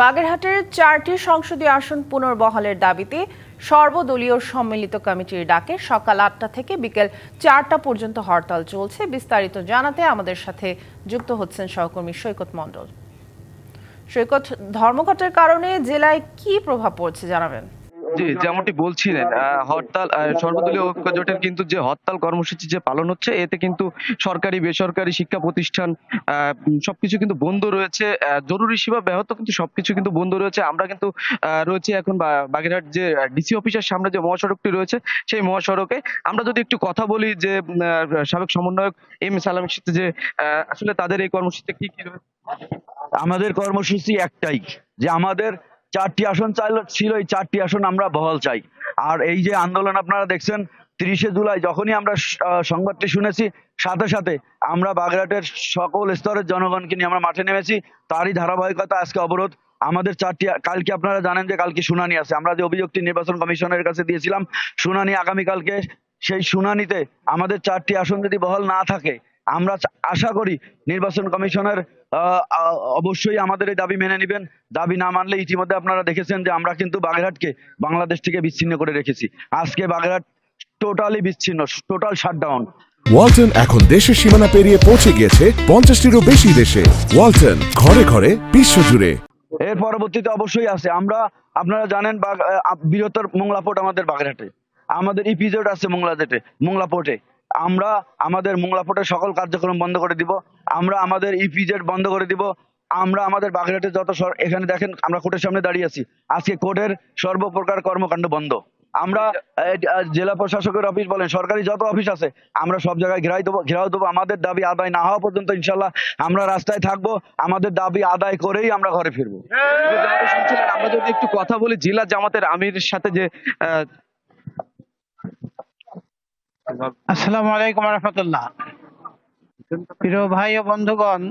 বাগেরহাটের চারটি সংসদীয় আসন পুনর্বহালের দাবিতে সর্বদলীয় সম্মিলিত কমিটির ডাকে সকাল আটটা থেকে বিকেল চারটা পর্যন্ত হরতাল চলছে। বিস্তারিত জানাতে আমাদের সাথে যুক্ত হচ্ছেন সহকর্মী সৈকত মণ্ডল। সৈকত, ধর্মঘটের কারণে জেলায় কি প্রভাব পড়ছে জানাবেন? জি যেমনটি বলছিলেন হরতাল সর্বদলীয় ঐক্য জোটের কিন্তু যে হরতাল কর্মসূচি যে পালন হচ্ছে এতে কিন্তু সরকারি বেসরকারি শিক্ষা প্রতিষ্ঠান সবকিছু কিন্তু বন্ধ রয়েছে। জরুরি সেবা ব্যাহত কিন্তু সবকিছু কিন্তু বন্ধ রয়েছে। আমরা কিন্তু রয়েছি এখন বা- বাগেরহাট যে ডিসি অফিসের সামনে যে মহাসড়কটি রয়েছে সেই মহাসড়কে। আমরা যদি একটু কথা বলি যে সাবেক সমন্বয়ক এম সালামের সাথে যে আহ, আসলে তাদের এই কর্মসূচিতে কি কি রয়েছে? আমাদের কর্মসূচি একটাই যে আমাদের চারটি আসন চাইল, ছিল এই চারটি আসন আমরা বহাল চাই। আর এই যে আন্দোলন আপনারা দেখছেন, তিরিশে জুলাই যখনই আমরা সংবাদটি শুনেছি, সাথে সাথে আমরা বাগেরহাটের সকল স্তরের জনগণকে নিয়ে আমরা মাঠে নেমেছি। তারই ধারাবাহিকতা আজকে অবরোধ। আমাদের চারটি, কালকে আপনারা জানেন যে কালকে শুনানি আছে। আমরা যে অভিযোগটি নির্বাচন কমিশনের কাছে দিয়েছিলাম, শুনানি আগামীকালকে, সেই শুনানিতে আমাদের চারটি আসন যদি বহাল না থাকে আমরা আশা করি নির্বাচন কমিশনের অবশ্যই আমাদের এই দাবি মেনে নেবেন। দাবি না মানলে ইতিমধ্যে আপনারা দেখেছেন যে আমরা কিন্তু বাগেরহাটকে বাংলাদেশ থেকে বিচ্ছিন্ন করে রেখেছি। আজকে বাগেরহাট টোটালি বিচ্ছিন্ন টোটাল শাটডাউন। ওয়ালটন এখন দেশের সীমানা পেরিয়ে পৌঁছে গিয়েছে পঞ্চাশটিরও বেশি দেশে। ওয়ালটন ঘরে ঘরে বিশ্বজুড়ে। এর পরবর্তীতে অবশ্যই আছে। আমরা আপনারা জানেন বৃহত্তর মোংলা পোর্ট আমাদের বাগেরহাটে। আমাদের ইপিজেড আছে মোংলাদেটে মোংলা পোর্টে আমরা আমাদের মোংলা পোর্টের সকল কার্যক্রম বন্ধ করে দিব। আমরা আমাদের ইপিজেড বন্ধ করে দিব। আমরা আমাদের বাগেরহাটে যত এখানে দেখেন, আমরা কোর্টের সামনে দাঁড়িয়ে আছি। আজকে কোর্টের সর্বপ্রকার কর্মকাণ্ড বন্ধ। আমরা জেলা প্রশাসকের অফিস বলেন, সরকারি যত অফিস আছে, আমরা সব জায়গায় ঘেরাই দেবো ঘেরাও দেবো। আমাদের দাবি আদায় না হওয়া পর্যন্ত ইনশাল্লাহ আমরা রাস্তায় থাকব। আমাদের দাবি আদায় করেই আমরা ঘরে ফিরবো। আমরা যদি একটু কথা বলি, জেলা জামাতের আমির সাথে যে আসসালামু আলাইকুম রহমতুল্লাহ। প্রিয় ভাই ও বন্ধুগণ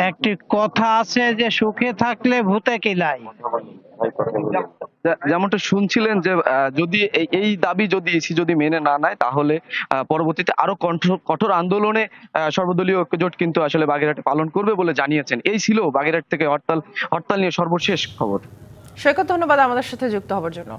একটি কথা আছে যে সুখে থাকলে ভূতে কিলাই যে- যেমনটা শুনছিলেন যে যদি এই- দাবি যদি ইসি যদি মেনে না নেয় তাহলে আহ, পরবর্তীতে আরও কঠোর কঠোর আন্দোলনে আহ, সর্বদলীয় ঐক্যজোট কিন্তু আসলে বাগেরহাটে পালন করবে বলে জানিয়েছেন। এই ছিল বাগেরহাট থেকে হরতাল হরতাল নিয়ে সর্বশেষ খবর। সৈকত ধন্যবাদ আমাদের সাথে যুক্ত হবার জন্য।